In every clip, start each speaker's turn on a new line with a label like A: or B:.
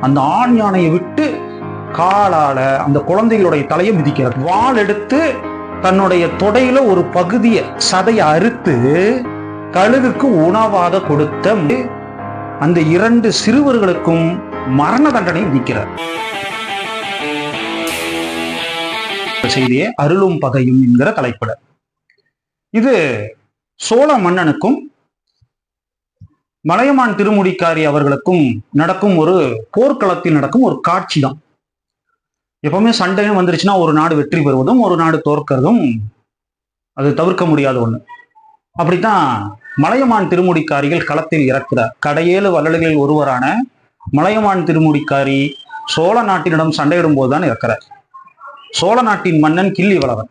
A: அந்த ஆண் யானையை விட்டு காலால அந்த குழந்தைகளுடைய தலையை மிதிக்கிறார் வால் எடுத்து தன்னுடைய தொடையில ஒரு பகுதியை சதையை அறுத்து கழுகுக்கு உணவாக கொடுத்த அந்த இரண்டு சிறுவர்களுக்கும் மரண தண்டனை விதிக்கிறார். செய்தியே அருளும் பகையும் என்கிற தலைப்பிட இது சோழ மன்னனுக்கும் மலையமான் திருமுடிக்காரி அவர்களுக்கும் நடக்கும் ஒரு போர்க்களத்தில் நடக்கும் ஒரு காட்சி தான் எப்பவுமே சண்டையும் வந்துருச்சுன்னா ஒரு நாடு வெற்றி பெறுவதும் ஒரு நாடு தோற்கிறதும் அது தவிர்க்க முடியாத ஒண்ணு. அப்படித்தான் மலையமான் திருமுடிக்காரிகள் களத்தில் இறக்கிறார். கடையேழு வள்ளல்களில் ஒருவரான மலையமான் திருமுடிக்காரி சோழ நாட்டினிடம் சண்டையிடும் போதுதான் இறக்கிறார். சோழ நாட்டின் மன்னன் கிள்ளி வளவன்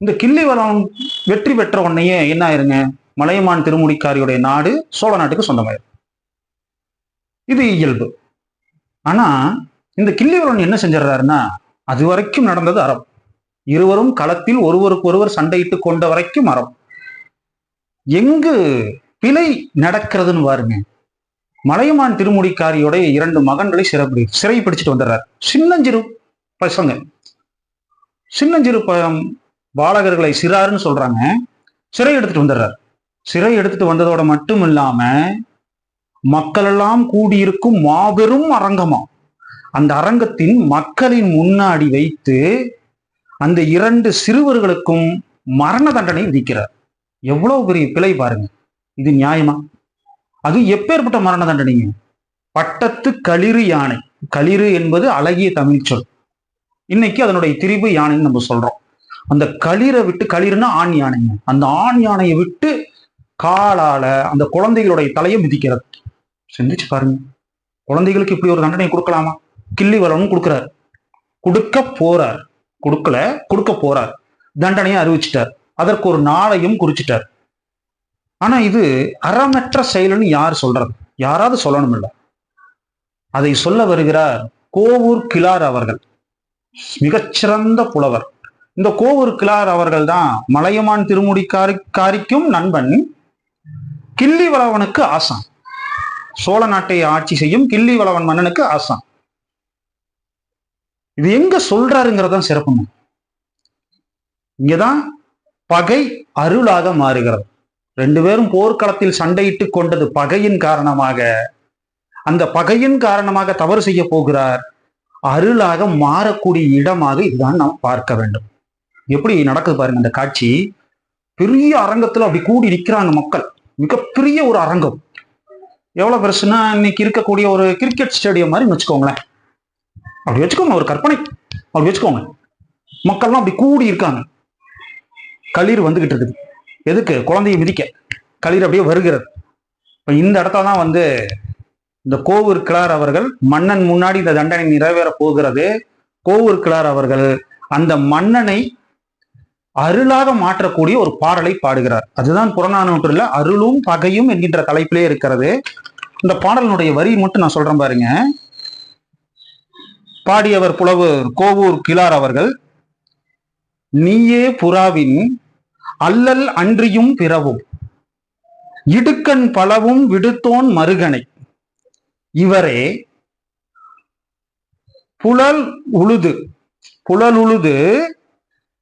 A: இந்த கிள்ளி வளவன் வெற்றி பெற்ற உடனேயே என்ன ஆயிருங்க? மலையமான் திருமுடிக்காரியுடைய நாடு சோழ நாட்டுக்கு சொந்தமாயிரும் இது இயல்பு. ஆனா இந்த கிள்ளிவரன் என்ன செஞ்சிடறாருன்னா அது வரைக்கும் நடந்தது அறம். இருவரும் களத்தில் ஒருவருக்கு ஒருவர் சண்டையிட்டு கொண்ட வரைக்கும் அறம். எங்கு பிழை நடக்கிறதுன்னு பாருங்க. மலையமான் திருமுடிக்காரியோடைய இரண்டு மகன்களை சிறப்பி சிறை பிடிச்சிட்டு வந்துடுறார். சின்னஞ்சிறு பசங்க. சின்னஞ்சிறு பாலகர்களை சிறாருன்னு சொல்றாங்க. சிறை எடுத்துட்டு வந்துடுறார். சிறை எடுத்துட்டு வந்ததோட மட்டும் இல்லாம மக்களெல்லாம் கூடியிருக்கும் மாபெரும் அரங்கமா. அந்த அரங்கத்தின் மக்களின் முன்னாடி வைத்து அந்த இரண்டு சிறுவர்களுக்கும் மரண தண்டனை விதிக்கிறார். எவ்வளவு பெரிய பிழை பாருங்க. இது நியாயமா? அது எப்பேற்பட்ட மரண தண்டனைங்க? பட்டத்து களிறு யானை. களிறு என்பது அழகிய தமிழ் சொல். இன்னைக்கு அதனுடைய திரிபு யானைன்னு நம்ம சொல்றோம். அந்த களிரை விட்டு களிறுனா ஆண் யானைங்க. அந்த ஆண் யானையை விட்டு காலால அந்த குழந்தைகளுடைய தலையை மிதிக்கிறது. சிந்திச்சு பாருங்க. குழந்தைகளுக்கு இப்படி ஒரு தண்டனை கொடுக்கலாமா? கிள்ளி வளனும் கொடுக்குறாரு. கொடுக்க போறார். கொடுக்கல கொடுக்க போறார். தண்டனையை அறிவிச்சிட்டார். அதற்கு ஒரு நாளையும் குறிச்சிட்டார். ஆனா இது அறமற்ற செயல்னு யார் சொல்றது? யாராவது சொல்லணும் இல்லை அதை சொல்ல வருகிறார் கோவூர் கிளார் அவர்கள். மிகச்சிறந்த புலவர். இந்த கோவூர் கிளார் அவர்கள் தான் மலையமான் திருமுடிக்காரிக்காரிக்கும் நண்பன். கிள்ளி வளவனுக்கு ஆசான். சோழ நாட்டை ஆட்சி செய்யும் கிள்ளி வளவன் மன்னனுக்கு ஆசான். இது எங்க சொல்றாருங்கிறதான் சிறப்புங்க இங்கதான் பகை அருளாக மாறுகிறது. ரெண்டு பேரும் போர்க்களத்தில் சண்டையிட்டு கொண்டது பகையின் காரணமாக. அந்த பகையின் காரணமாக தவறு செய்ய போகிறார். அருளாக மாறக்கூடிய இடமாக இதுதான் நாம் பார்க்க வேண்டும். எப்படி நடக்குது பாருங்க அந்த காட்சி. பெரிய அரங்கத்துல அப்படி கூடி நிற்கிறாங்க மக்கள். மிகப்பெரிய ஒரு அரங்கம். எவ்வளோ பெருசுன்னா இன்னைக்கு இருக்கக்கூடிய ஒரு கிரிக்கெட் ஸ்டேடியம் மாதிரி வச்சுக்கோங்களேன். அப்படி வச்சுக்கோங்க ஒரு கற்பனை. அப்படி வச்சுக்கோங்க. மக்கள்லாம் அப்படி கூடி இருக்காங்க. களிர் வந்துகிட்டு இருக்குது. எதுக்கு? குழந்தையை மிதிக்க. களிர் அப்படியே வருகிறது. இப்போ இந்த இடத்துல தான் வந்து இந்த கோவூர் கிளார் அவர்கள் மன்னன் முன்னாடி இந்த தண்டனை நிறைவேற போகிறது. கோவூர் கிளார் அவர்கள் அந்த மன்னனை அருளாக மாற்றக்கூடிய ஒரு பாடலை பாடுகிறார். அதுதான் புறநானூற்றுல அருளும் பகையும் என்கின்ற தலைப்பிலே இருக்கிறது. இந்த பாடலினுடைய வரி மட்டும் நான் சொல்றேன் பாருங்க. பாடியவர் புலவர் கோவூர் கிளார் அவர்கள் நீயே புறாவின் அல்லல் அன்றியும் பிறவும் இடுக்கண் பலவும் விடுத்தோன் மருகனை இவரே புலல் உழுது புலல் உழுது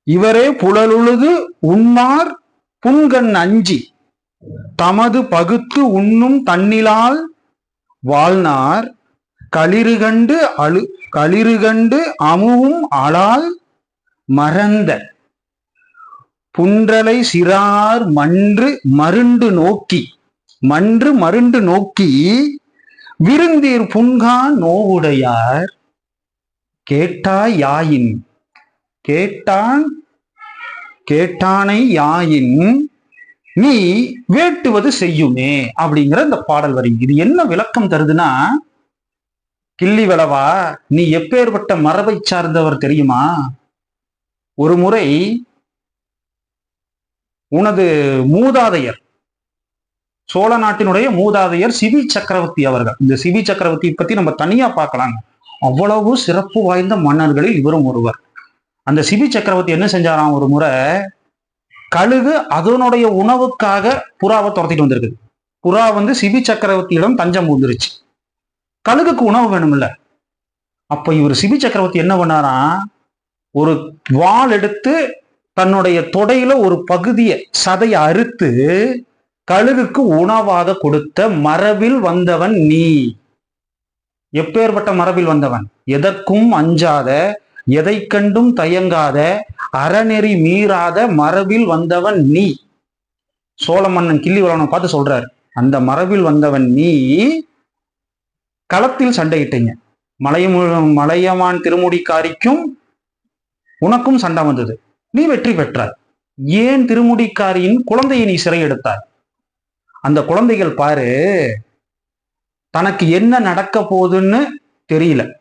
A: இவரே புலலுழுது உண்மார் புன்கண் அஞ்சி. தமது பகுத்து உண்ணும் தன்னிலால் வாழ்னார். களிறுகண்டு அழு களிறுகண்டு அமுவும் அழால் மறந்த. புன்றலை சிறார் மன்று மருண்டு நோக்கி மன்று மருண்டு நோக்கி விருந்தீர் புன்கான் நோவுடையார் கேட்டாய் யாயின்? கேட்டான் கேட்டானை யாயின் நீ வேட்டுவது செய்யுமே அப்படிங்கிற இந்த பாடல் வரி. இது என்ன விளக்கம் தருதுன்னா கிள்ளி விளவா நீ எப்பேற்பட்ட மரபை சார்ந்தவர் தெரியுமா? ஒரு முறை உனது மூதாதையர் சோழ நாட்டினுடைய மூதாதையர் சிவி சக்கரவர்த்தி அவர்கள். இந்த சிவி சக்கரவர்த்தி பத்தி நம்ம தனியா பார்க்கலாங்க. அவ்வளவு சிறப்பு வாய்ந்த மன்னர்களில் இவரும் ஒருவர். அந்த சிபி சக்கரவர்த்தி என்ன செஞ்சாராம்? ஒரு முறை கழுகு அதனுடைய உணவுக்காக புறாவை துரத்திட்டு வந்திருக்குது புறா வந்து சிபி சக்கரவர்த்தியிடம் தஞ்சம் வந்துருச்சு கழுகுக்கு உணவு வேணும்ல. அப்ப இவர் சிபி சக்கரவர்த்தி என்ன பண்ணாராம் ஒரு வால் எடுத்து தன்னுடைய தொடையில ஒரு பகுதியை சதையை அறுத்து கழுகுக்கு உணவாக கொடுத்த மரபில் வந்தவன் நீ. எப்பேற்பட்ட மரபில் வந்தவன்? எதற்கும் அஞ்சாத எதை கண்டும் தயங்காத அறநெறி மீறாத மரபில் வந்தவன் நீ. சோழ மன்னன் கிள்ளி வளவனை பார்த்து சொல்றாரு. அந்த மரபில் வந்தவன் நீ களத்தில் சண்டையிட்டீங்க. மலையமு மலையமான் திருமுடிக்காரிக்கும் உனக்கும் சண்டை வந்தது. நீ வெற்றி பெற்றாய். ஏன் திருமுடிக்காரியின் குழந்தையை நீ சிறை அந்த குழந்தைகள் பாரு தனக்கு என்ன நடக்க போகுதுன்னு தெரியல.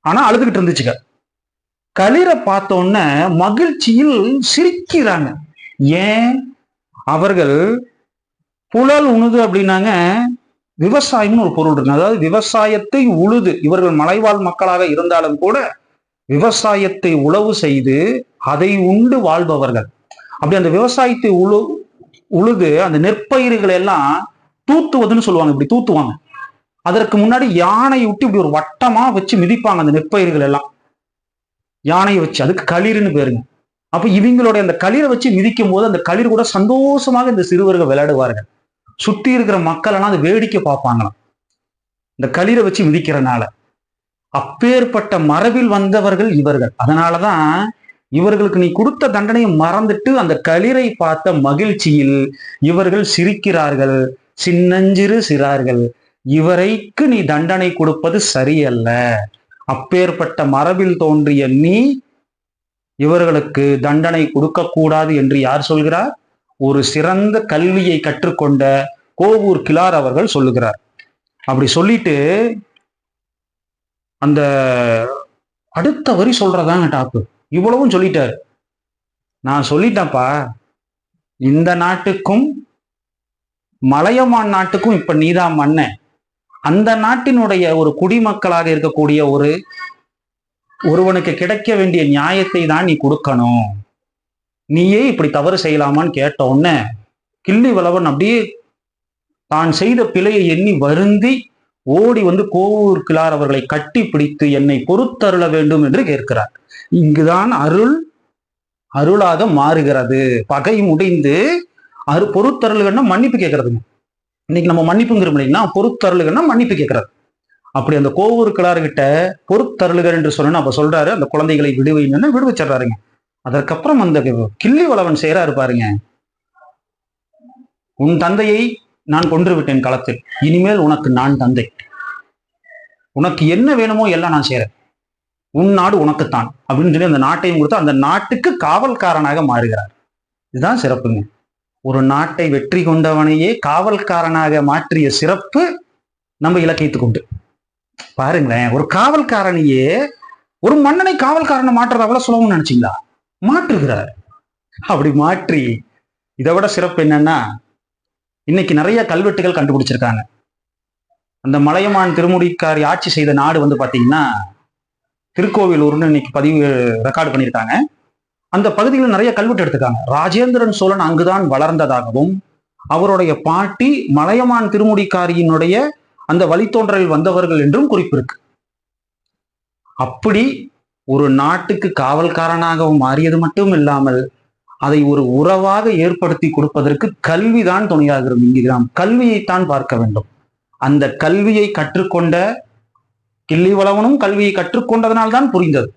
A: ஆனா அழுதுகிட்டு இருந்துச்சுக்க களிரை பார்த்தோன்ன மகிழ்ச்சியில் சிரிக்கிறாங்க. ஏன்? அவர்கள் புலல் உணுது அப்படின்னாங்க. விவசாயம்னு ஒரு பொருள் இருக்கு. அதாவது விவசாயத்தை உழுது இவர்கள் மலைவாழ் மக்களாக இருந்தாலும் கூட விவசாயத்தை உழவு செய்து அதை உண்டு வாழ்பவர்கள். அப்படி அந்த விவசாயத்தை உழு உழுது அந்த நெற்பயிர்களை எல்லாம் தூத்துவதுன்னு சொல்லுவாங்க. இப்படி தூத்துவாங்க. அதற்கு முன்னாடி யானை விட்டு இப்படி ஒரு வட்டமா வச்சு மிதிப்பாங்க அந்த நெற்பயிர்கள் எல்லாம். யானையை வச்சு அதுக்கு களிர்னு பேருங்க. அப்ப இவங்களுடைய அந்த களிரை வச்சு மிதிக்கும் போது அந்த களிர் கூட சந்தோஷமாக இந்த சிறுவர்கள் விளையாடுவார்கள். சுத்தி இருக்கிற மக்கள் எல்லாம் அதை வேடிக்கை பார்ப்பாங்களாம். இந்த களிரை வச்சு மிதிக்கிறனால. அப்பேற்பட்ட மரபில் வந்தவர்கள் இவர்கள். அதனாலதான் இவர்களுக்கு நீ கொடுத்த தண்டனையை மறந்துட்டு அந்த களிரை பார்த்த மகிழ்ச்சியில் இவர்கள் சிரிக்கிறார்கள். சின்னஞ்சிறு சிறார்கள். இவரைக்கு நீ தண்டனை கொடுப்பது சரியல்ல. அப்பேற்பட்ட மரபில் தோன்றிய நீ இவர்களுக்கு தண்டனை கொடுக்கக்கூடாது என்று யார் சொல்கிறார்? ஒரு சிறந்த கல்வியை கற்றுக்கொண்ட கோவூர் கிளார் அவர்கள் சொல்லுகிறார். அப்படி சொல்லிட்டு அந்த அடுத்த வரி சொல்றதாங்க டாப்பு. இவ்வளவும் சொல்லிட்டாரு. நான் சொல்லிட்டேன்ப்பா. இந்த நாட்டுக்கும் மலையமான் நாட்டுக்கும் இப்ப நீதான் மன்னன். அந்த நாட்டினுடைய ஒரு குடிமக்களாக இருக்கக்கூடிய ஒரு ஒருவனுக்கு கிடைக்க வேண்டிய நியாயத்தை தான் நீ கொடுக்கணும். நீயே இப்படி தவறு செய்யலாமான்னு கேட்ட உடனே கிள்ளி வளவன் அப்படியே தான் செய்த பிழையை எண்ணி வருந்தி ஓடி வந்து கோவூர் கிளார் அவர்களை கட்டி பிடித்து என்னை பொறுத்தருள வேண்டும் என்று கேட்கிறார். இங்குதான் அருள் அருளாக மாறுகிறது. பகை முடிந்து அரு பொறுத்தருள்கள்னா மன்னிப்பு கேட்கறதுங்க. இன்னைக்கு நம்ம மன்னிப்புங்கிறோம் இல்லைன்னா பொறுத்தருளுகன்னா மன்னிப்பு கேட்கறது அப்படி அந்த கோவூர் கிளார்கிட்ட பொறுத்தருளுகர் என்று சொன்னு அப்ப சொல்றாரு அந்த குழந்தைகளை விடுவின்னு விடுவிச்சிடுறாருங்க அதற்கப்புறம் அந்த கிள்ளி வளவன் செய்யறாரு பாருங்க. உன் தந்தையை நான் கொன்று விட்டேன் களத்தில் இனிமேல் உனக்கு நான் தந்தை. உனக்கு என்ன வேணுமோ எல்லாம் நான் செய்யறேன் உன் நாடு உனக்குத்தான். அப்படின்னு சொல்லி அந்த நாட்டையும் கொடுத்து அந்த நாட்டுக்கு காவல்காரனாக மாறுகிறார். இதுதான் சிறப்புங்க. ஒரு நாட்டை வெற்றி கொண்டவனையே காவல்காரனாக மாற்றிய சிறப்பு நம்ம இலக்கியத்துக்கு உண்டு. பாருங்களேன் ஒரு காவல்காரனையே ஒரு மன்னனை காவல்காரனை மாற்றுறது அவ்வளவு சுலபம்னு நினைச்சிங்களா? மாற்றுகிறார். அப்படி மாற்றி இதை விட சிறப்பு என்னன்னா இன்னைக்கு நிறைய கல்வெட்டுகள் கண்டுபிடிச்சிருக்காங்க. அந்த மலையமான் திருமுடிக்காரி ஆட்சி செய்த நாடு வந்து பாத்தீங்கன்னா திருக்கோவிலூர்னு இன்னைக்கு பதிவு ரெக்கார்டு பண்ணியிருக்காங்க. அந்த பகுதியில் நிறைய கல்வெட்டு எடுத்துக்காங்க ராஜேந்திரன் சோழன் அங்குதான் வளர்ந்ததாகவும் அவருடைய பாட்டி மலையமான் திருமுடிக்காரியினுடைய அந்த வழித்தோன்றலில் வந்தவர்கள் என்றும் குறிப்பிருக்கு. அப்படி ஒரு நாட்டுக்கு காவல்காரனாகவும் மாறியது மட்டும் இல்லாமல் அதை ஒரு உறவாக ஏற்படுத்தி கொடுப்பதற்கு கல்விதான் துணையாகிறது இங்கு நாம் கல்வியைத்தான் பார்க்க வேண்டும். அந்த கல்வியை கற்றுக்கொண்ட கிள்ளிவளவனும் கல்வியை கற்றுக்கொண்டதனால்தான் புரிந்தது.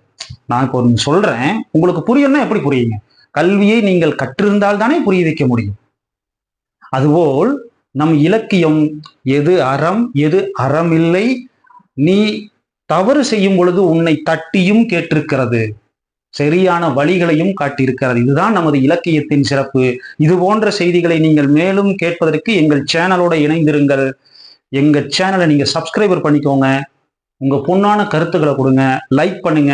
A: நான் இப்போ சொல்றேன். உங்களுக்கு புரியணும்னா எப்படி புரியுங்க? கல்வியை நீங்கள் கற்றிருந்தால் தானே புரிய வைக்க முடியும். அதுபோல் நம் இலக்கியம் எது அறம் எது அறமில்லை நீ தவறு செய்யும் பொழுது உன்னை தட்டியும் கேட்டிருக்கிறது. சரியான வழிகளையும் காட்டியிருக்கிறது. இதுதான் நமது இலக்கியத்தின் சிறப்பு. இது போன்ற செய்திகளை நீங்கள் மேலும் கேட்பதற்கு எங்கள் சேனலோட இணைந்திருங்கள். எங்க சேனலை நீங்க சப்ஸ்கிரைபர் பண்ணிக்கோங்க. உங்க பொண்ணான கருத்துக்களை கொடுங்க. லைக் பண்ணுங்க.